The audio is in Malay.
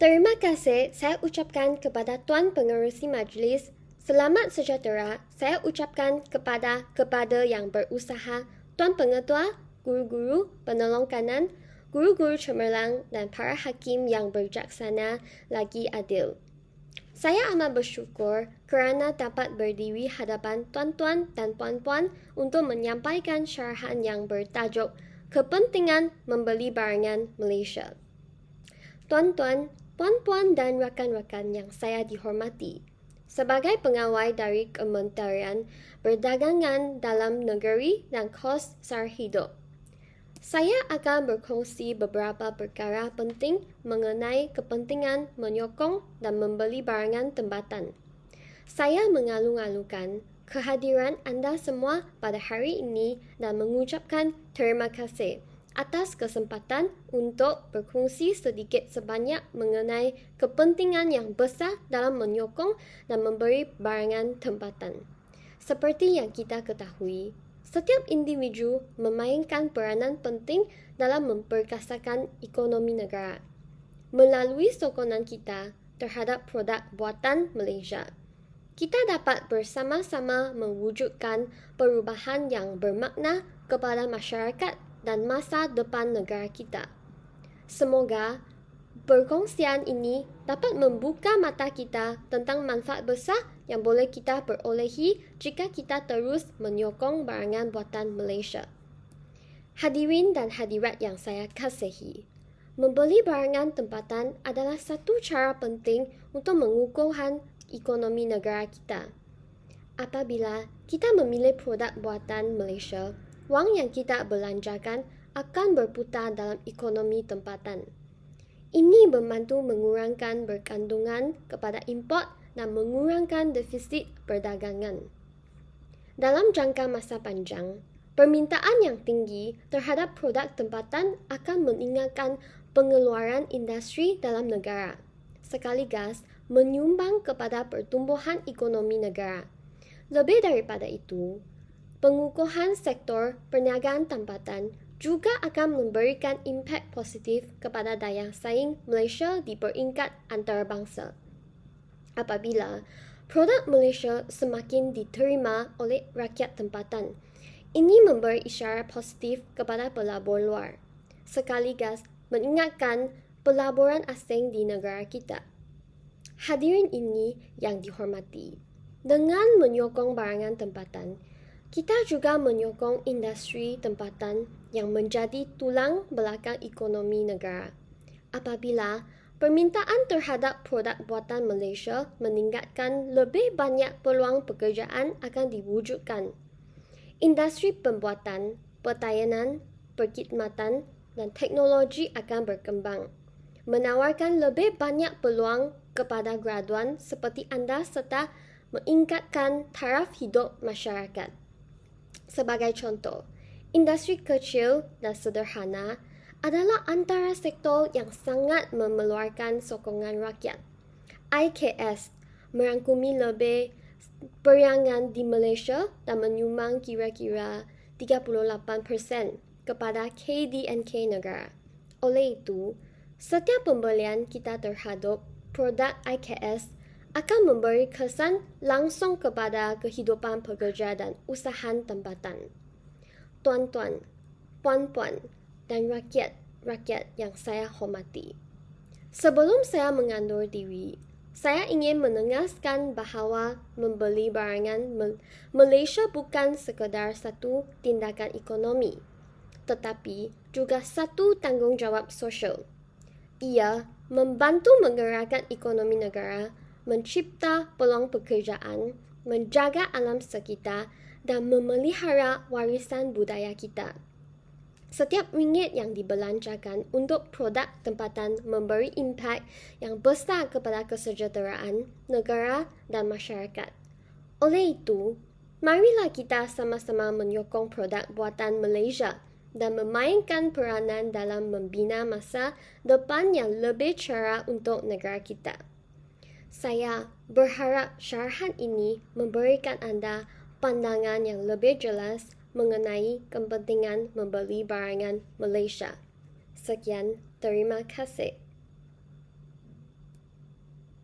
Terima kasih saya ucapkan kepada Tuan Pengerusi Majlis. Selamat sejahtera saya ucapkan kepada kepada yang berusaha, Tuan Pengetua, guru-guru, penolong kanan, guru-guru cemerlang dan para hakim yang berjaksana lagi adil. Saya amat bersyukur kerana dapat berdiri hadapan tuan-tuan dan puan-puan untuk menyampaikan syarahan yang bertajuk Kepentingan Membeli Barangan Malaysia. Tuan-tuan, puan-puan dan rakan-rakan yang saya dihormati, sebagai pengawal dari Kementerian Perdagangan dalam Negeri dan Kos Sara Hidup, saya akan berkongsi beberapa perkara penting mengenai kepentingan menyokong dan membeli barangan tempatan. Saya mengalung-alungkan kehadiran anda semua pada hari ini dan mengucapkan terima kasih atas kesempatan untuk berkongsi sedikit sebanyak mengenai kepentingan yang besar dalam menyokong dan memberi barangan tempatan. Seperti yang kita ketahui, setiap individu memainkan peranan penting dalam memperkasakan ekonomi negara melalui sokongan kita terhadap produk buatan Malaysia. Kita dapat bersama-sama mewujudkan perubahan yang bermakna kepada masyarakat dan masa depan negara kita. Semoga perkongsian ini dapat membuka mata kita tentang manfaat besar yang boleh kita perolehi jika kita terus menyokong barangan buatan Malaysia. Hadirin dan hadirat yang saya kasihi, membeli barangan tempatan adalah satu cara penting untuk mengukuhkan ekonomi negara kita. Apabila kita memilih produk buatan Malaysia, wang yang kita belanjakan akan berputar dalam ekonomi tempatan. Ini membantu mengurangkan berkandungan kepada import dan mengurangkan defisit perdagangan. Dalam jangka masa panjang, permintaan yang tinggi terhadap produk tempatan akan meningkatkan pengeluaran industri dalam negara, sekaligus menyumbang kepada pertumbuhan ekonomi negara. Lebih daripada itu, pengukuhan sektor perniagaan tempatan juga akan memberikan impak positif kepada daya saing Malaysia di peringkat antarabangsa apabila produk Malaysia semakin diterima oleh rakyat tempatan. Ini memberi isyarat positif kepada pelabur luar, sekaligus mengingatkan pelaburan asing di negara kita. Hadirin ini yang dihormati, dengan menyokong barangan tempatan, kita juga menyokong industri tempatan yang menjadi tulang belakang ekonomi negara. Apabila Permintaan terhadap produk buatan Malaysia meningkatkan lebih banyak peluang pekerjaan akan diwujudkan. Industri pembuatan, pertayanan, perkhidmatan dan teknologi akan berkembang, menawarkan lebih banyak peluang kepada graduan seperti anda serta meningkatkan taraf hidup masyarakat. Sebagai contoh, industri kecil dan sederhana adalah antara sektor yang sangat memeluarkan sokongan rakyat. IKS merangkumi lebih periangan di Malaysia dan menyumbang kira-kira 38% kepada KDNK negara. Oleh itu, setiap pembelian kita terhadap produk IKS akan memberi kesan langsung kepada kehidupan pekerja dan usaha tempatan. Tuan-tuan, puan-puan, dan rakyat-rakyat yang saya hormati. Sebelum saya mengandur diri, saya ingin menegaskan bahawa membeli barangan Malaysia bukan sekadar satu tindakan ekonomi, tetapi juga satu tanggungjawab sosial. Ia membantu menggerakkan ekonomi negara, mencipta peluang pekerjaan, menjaga alam sekitar dan memelihara warisan budaya kita. Setiap ringgit yang dibelanjakan untuk produk tempatan memberi impak yang besar kepada kesejahteraan negara dan masyarakat. Oleh itu, marilah kita sama-sama menyokong produk buatan Malaysia dan memainkan peranan dalam membina masa depan yang lebih cerah untuk negara kita. Saya berharap syarahan ini memberikan anda pandangan yang lebih jelas mengenai kepentingan membeli barangan Malaysia. Sekian, terima kasih.